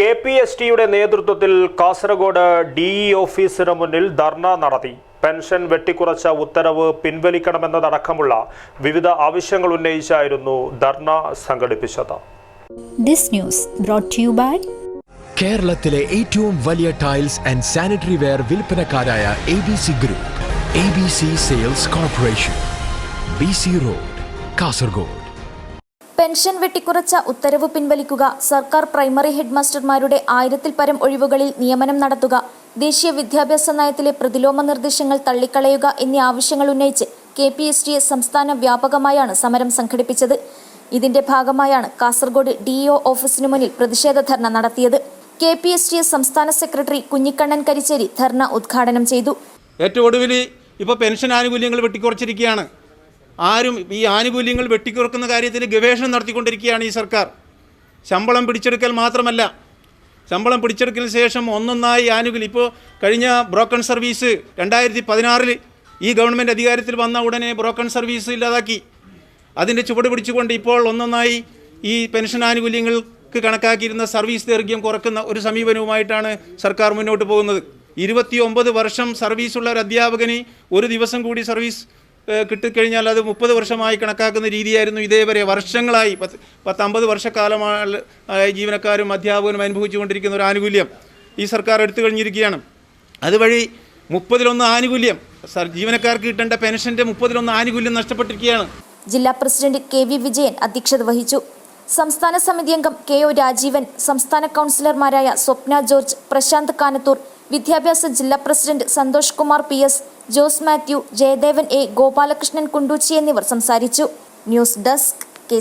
K P S ടിയുടെ നേതൃത്വത്തിൽ Kasaragod D E ഓഫീസിന് മുന്നിൽ ധർണ നടത്തി. പെൻഷൻ വെട്ടിക്കുറച്ച ഉത്തരവ് പിൻവലിക്കണമെന്നതടക്കമുള്ള വിവിധ ആവശ്യങ്ങൾ ഉന്നയിച്ചായിരുന്നു ധർണ സംഘടിപ്പിച്ചത്. This news brought to you by കേരളത്തിലെ ഏറ്റവും വലിയ tiles and sanitary ware വിൽപ്പനക്കാരായ A B C group A B C sales corporation B C road Kasaragod. Pension വെട്ടിക്കുറച്ച ഉത്തരവ് പിൻവലിക്കുക സർക്കാർ പ്രൈമറി ഹെഡ്മാസ്റ്റർമാരുടെ ആയിരത്തിൽ പരം ഒഴിവുകളിൽ നിയമനം നടത്തുക ദേശീയ വിദ്യാഭ്യാസ നയത്തിലെ പ്രതിലോമ നിർദ്ദേശങ്ങൾ തള്ളിക്കളയുക എന്നീ ആവശ്യങ്ങൾ ഉന്നയിച്ച് കെ പി എസ് ടി സംസ്ഥാന വ്യാപകമായാണ് സമരം സംഘടിപ്പിച്ചത്. ഇതിന്റെ ഭാഗമായാണ് കാസർഗോഡ് ഡിഇഒ ഓഫീസിനു മുന്നിൽ പ്രതിഷേധ ധർണ നടത്തിയത്. കെ പി എസ് ടി സംസ്ഥാന സെക്രട്ടറി കുഞ്ഞിക്കണ്ണൻ കരിച്ചേരി ധർണ ഉദ്ഘാടനം ചെയ്തു. ഏറ്റവും ഒടുവിൽ ഇപ്പോൾ പെൻഷൻ ആനുകൂല്യങ്ങൾ വെട്ടിക്കുറച്ചിരിക്കുകയാണ്. ആരും ഈ ആനുകൂല്യങ്ങൾ വെട്ടിക്കുറക്കുന്ന കാര്യത്തിൽ ഗവേഷണം നടത്തിക്കൊണ്ടിരിക്കുകയാണ് ഈ സർക്കാർ. ശമ്പളം പിടിച്ചെടുക്കൽ മാത്രമല്ല. ശമ്പളം പിടിച്ചെടുക്കലിന് ശേഷം ഒന്നൊന്നായി ആനുകൂല്യം ഇപ്പോൾ കഴിഞ്ഞ ബ്രോക്കൺ സർവീസ് രണ്ടായിരത്തി പതിനാറിൽ ഈ ഗവൺമെന്റ് അധികാരത്തിൽ വന്ന ഉടനെ ബ്രോക്കൺ സർവീസ് ഇല്ലാതാക്കി. അതിന്റെ ചുവട് പിടിച്ചുകൊണ്ട് ഇപ്പോൾ ഒന്നൊന്നായി ഈ പെൻഷൻ ആനുകൂല്യങ്ങൾക്ക് കണക്കാക്കിയിരുന്ന സർവീസ് ദൈർഘ്യം കുറക്കുന്ന ഒരു സമീപനവുമായിട്ടാണ് സർക്കാർ മുന്നോട്ട് പോകുന്നത്. ഇരുപത്തി ഒമ്പത് വർഷം സർവീസുള്ള ഒരു അധ്യാപകന് ഒരു ദിവസം കൂടി സർവീസ് കിട്ടിക്കഴിഞ്ഞാൽ അത് മുപ്പത് വർഷമായി കണക്കാക്കുന്ന രീതിയായിരുന്നു ഇതേവരെ. വർഷങ്ങളായി. പത്ത് പത്തമ്പത് വർഷക്കാലമായി ആയി ജീവനക്കാരും അധ്യാപകരും അനുഭവിച്ചുകൊണ്ടിരിക്കുന്ന ഒരു ആനുകൂല്യം ഈ സർക്കാർ എടുത്തു കഴിഞ്ഞിരിക്കുകയാണ്. അതുവഴി മുപ്പതിലൊന്ന് ആനുകൂല്യം സർ ജീവനക്കാർക്ക് കിട്ടേണ്ട പെൻഷന്റെ മുപ്പതിലൊന്ന് ആനുകൂല്യം നഷ്ടപ്പെട്ടിരിക്കുകയാണ്. ജില്ലാ പ്രസിഡന്റ് കെ വി വിജയൻ അധ്യക്ഷത വഹിച്ചു. സംസ്ഥാന സമിതി അംഗം കെ ഒ രാജീവൻ സംസ്ഥാന കൗൺസിലർമാരായ സ്വപ്ന ജോർജ് പ്രശാന്ത് കാനത്തൂർ വിദ്യാഭ്യാസ ജില്ലാ president Santhosh Kumar P S Jose Mathew Jayadevan A Gopalakrishnan Kundoochi എന്നിവർ സംസാരിച്ചു. News desk K